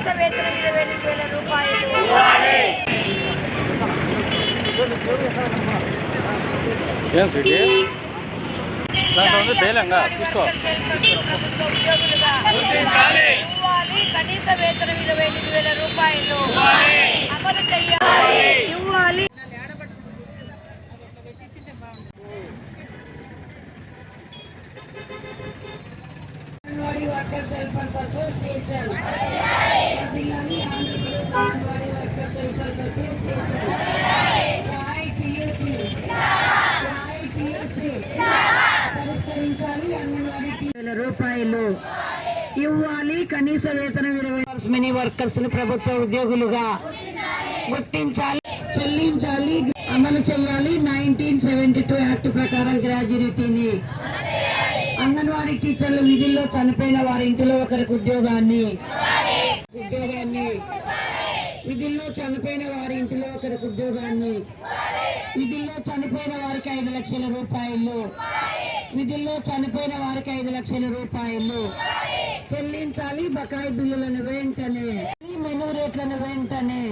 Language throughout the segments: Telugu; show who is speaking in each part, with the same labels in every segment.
Speaker 1: కనీస వేతనం ఇరవై ఎనిమిది వేల రూపాయలు. ఏం స్వీటీ? ఉంది బేలంగా తీసుకో. కనీస వేతనం ఇరవై ఎనిమిది వేల రూపాయలు. అమలు చెయ్యాలి వేల రూపాయలు ఇవ్వాలి. కనీస వేతనం ఇరవై మినీ వర్కర్స్ ప్రభుత్వ ఉద్యోగులుగా గుర్తించాలి. చెల్లించాలి. అమలు చేయాలి నైన్టీన్ సెవెంటీ టూ యాక్ట్ ప్రకారం గ్రాడ్యుయేటీని. అంగన్వాడీ టీచర్లు విధుల్లో చనిపోయిన వారి ఇంటిలో ఒకరికి ఉద్యోగాన్ని. ఉద్యోగాన్ని. విధుల్లో చనిపోయిన వారి ఇంటిలో ఒకరికి ఉద్యోగాన్ని. విధుల్లో చనిపోయిన వారికి ఐదు లక్షల రూపాయలు. విధుల్లో చనిపోయిన వారికి ఐదు లక్షల రూపాయలు. చెల్లించాలి. బకాయి బిల్లులను వెంటనే. ఈ మెనూ రేట్లను వెంటనే.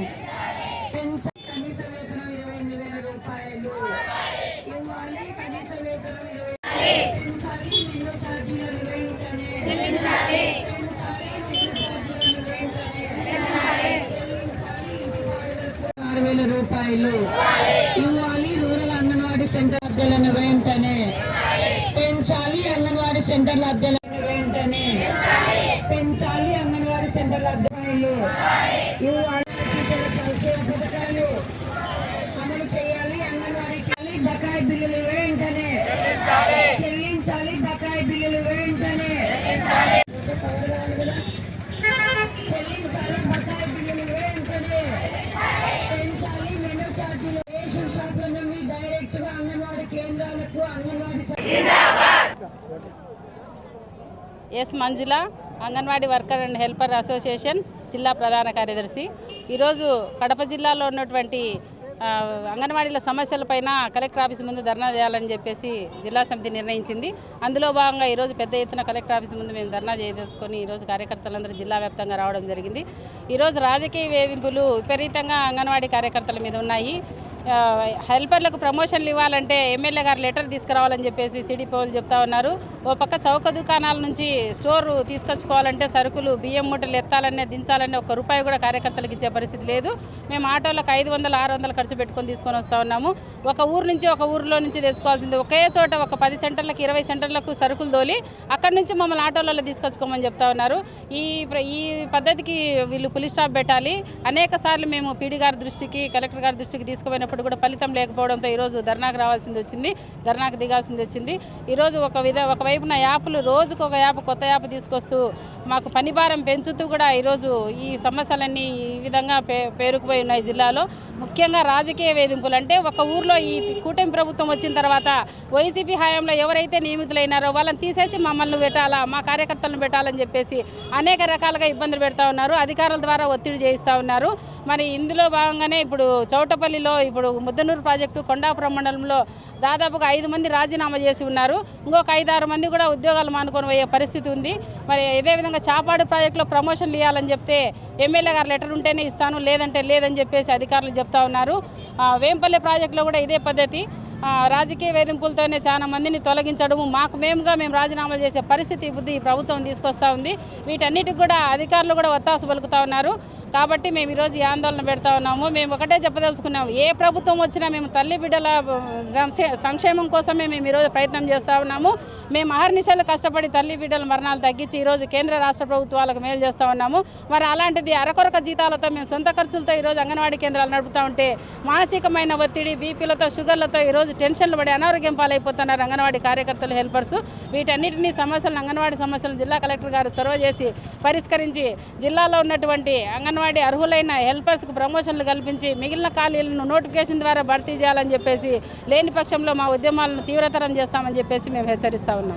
Speaker 1: కనీస వేతనం ఇరవై ఎనిమిది వేల రూపాయలు. ఇవ్వాలి. కనీస వేతనం ఇరవై పెంచాలి మెనూ ఛార్జీలను వెంటనే. పెంచాలి మెనూ ఛార్జీలను వెంటనే. చెల్లించాలి. ఇంటి ఆరు వేల రూపాయలు ఇవ్వాలి రూరల్ అంగన్వాడీ సెంటర్ అద్దెలను వెంటనే పెంచాలి అంగన్వాడీ సెంటర్ల అద్దెలను వెంటనే పెంచాలి అంగన్వాడీ సెంటర్ల అద్దెలు సంక్షేమ పథకాలు అమలు చేయాలి. అంగన్వాడీ బకాయి బిల్లులు
Speaker 2: S Manjula Anganwadi worker and helper association జిల్లా ప్రధాన కార్యదర్శి. ఈరోజు కడప జిల్లాలో ఉన్నటువంటి అంగన్వాడీల సమస్యలపైన కలెక్టర్ ఆఫీస్ ముందు ధర్నా చేయాలని చెప్పేసి జిల్లా సమితి నిర్ణయించింది. అందులో భాగంగా ఈరోజు పెద్ద ఎత్తున కలెక్టర్ ఆఫీస్ ముందు మేము ధర్నా చేయదలుచుకొని ఈరోజు కార్యకర్తలందరూ జిల్లా వ్యాప్తంగా రావడం జరిగింది. ఈరోజు రాజకీయ వేధింపులు విపరీతంగా అంగన్వాడీ కార్యకర్తల మీద ఉన్నాయి. హెల్పర్లకు ప్రమోషన్లు ఇవ్వాలంటే ఎమ్మెల్యే గారు లెటర్ తీసుకురావాలని చెప్పేసి సిడిపోలు చెప్తా ఉన్నారు. ఓ పక్క చౌక దుకాణాల నుంచి స్టోర్ తీసుకొచ్చుకోవాలంటే సరుకులు బియ్యం మూటలు ఎత్తాలనే దించాలనే ఒక రూపాయి కూడా కార్యకర్తలకు ఇచ్చే పరిస్థితి లేదు. మేము ఆటోలకు ఐదు వందలు ఆరు వందలు ఖర్చు పెట్టుకొని తీసుకొని వస్తూ ఉన్నాము. ఒక ఊరు నుంచి ఒక ఊరిలో నుంచి తెచ్చుకోవాల్సింది ఒకే చోట ఒక పది సెంటర్లకు ఇరవై సెంటర్లకు సరుకులు తోలి అక్కడి నుంచి మమ్మల్ని ఆటోలలో తీసుకొచ్చుకోమని చెప్తా ఉన్నారు. ఈ ఈ పద్ధతికి వీళ్ళు పులి స్టాప్ పెట్టాలి. అనేక సార్లు మేము పీడీ గారి దృష్టికి కలెక్టర్ గారి దృష్టికి చేసినప్పుడు కూడా ఫలితం లేకపోవడంతో ఈరోజు ధర్నాకు రావాల్సింది వచ్చింది ధర్నాకు దిగాల్సింది వచ్చింది. ఈరోజు ఒక విధ ఒకవైపున యాప్లు రోజుకు ఒక యాప్ కొత్త యాప్ తీసుకొస్తూ మాకు పని భారం పెంచుతూ కూడా ఈరోజు ఈ సమస్యలన్నీ ఈ విధంగా పే పేరుకుపోయి ఉన్నాయి జిల్లాలో. ముఖ్యంగా రాజకీయ వేధింపులు అంటే ఒక ఊర్లో ఈ కూటమి ప్రభుత్వం వచ్చిన తర్వాత వైసీపీ హయాంలో ఎవరైతే నియమితులైనారో వాళ్ళని తీసేసి మమ్మల్ని పెట్టాలా మా కార్యకర్తలను పెట్టాలని చెప్పేసి అనేక రకాలుగా ఇబ్బందులు పెడతా ఉన్నారు అధికారుల ద్వారా ఒత్తిడి చేయిస్తూ ఉన్నారు. మరి ఇందులో భాగంగానే ఇప్పుడు చౌటపల్లిలో ఇప్పుడు ముద్దనూరు ప్రాజెక్టు కొండాపురం మండలంలో దాదాపుగా ఐదు మంది రాజీనామా చేసి ఉన్నారు. ఇంకొక ఐదారు మంది కూడా ఉద్యోగాలు మానుకొని పోయే పరిస్థితి ఉంది. మరి ఇదే విధంగా చాపాడు ప్రాజెక్టులో ప్రమోషన్లు ఇవ్వాలని చెప్తే ఎమ్మెల్యే గారు లెటర్ ఉంటేనే ఇస్తాను లేదంటే లేదని చెప్పేసి అధికారులు చెప్తా ఉన్నారు. వేంపల్లె వేంపల్లి ప్రాజెక్టులో కూడా ఇదే పద్ధతి. రాజకీయ వేధింపులతోనే చాలా మందిని తొలగించడము మాకు మేముగా మేము రాజీనామాలు చేసే పరిస్థితి బుద్ధి ఈ ప్రభుత్వం తీసుకొస్తా ఉంది. వీటన్నిటికి కూడా అధికారులు కూడా ఒత్తాసు పలుకుతా ఉన్నారు. కాబట్టి మేము ఈరోజు ఈ ఆందోళన పెడతా ఉన్నాము. మేము ఒకటే చెప్పదలుచుకున్నాము. ఏ ప్రభుత్వం వచ్చినా మేము తల్లి బిడ్డల సంక్షేమం కోసమే మేము ఈరోజు ప్రయత్నం చేస్తూ ఉన్నాము. మేము ఆహర్నిశలు కష్టపడి తల్లి బిడ్డల మరణాలు తగ్గించి ఈరోజు కేంద్ర రాష్ట్ర ప్రభుత్వాలకు మేలు చేస్తూ ఉన్నాము. మరి అలాంటిది అరకొరక జీతాలతో మేము సొంత ఖర్చులతో ఈరోజు అంగన్వాడీ కేంద్రాలు నడుపుతూ ఉంటే మానసికమైన ఒత్తిడి బీపీలతో షుగర్లతో ఈరోజు టెన్షన్లు పడి అనారోగ్యం పాలైపోతున్నారు అంగన్వాడీ కార్యకర్తలు హెల్పర్స్. వీటన్నిటిని సమస్యలను అంగన్వాడీ సమస్యలను జిల్లా కలెక్టర్ గారు చొరవ చేసి పరిష్కరించి జిల్లాలో ఉన్నటువంటి అంగన్వాడీ అర్హులైన హెల్పర్స్కు ప్రమోషన్లు కల్పించి మిగిలిన ఖాళీలను నోటిఫికేషన్ ద్వారా భర్తీ చేయాలని చెప్పేసి లేని పక్షంలో మా ఉద్యమాలను తీవ్రతరం చేస్తామని చెప్పేసి మేము హెచ్చరిస్తా ఉన్నాం.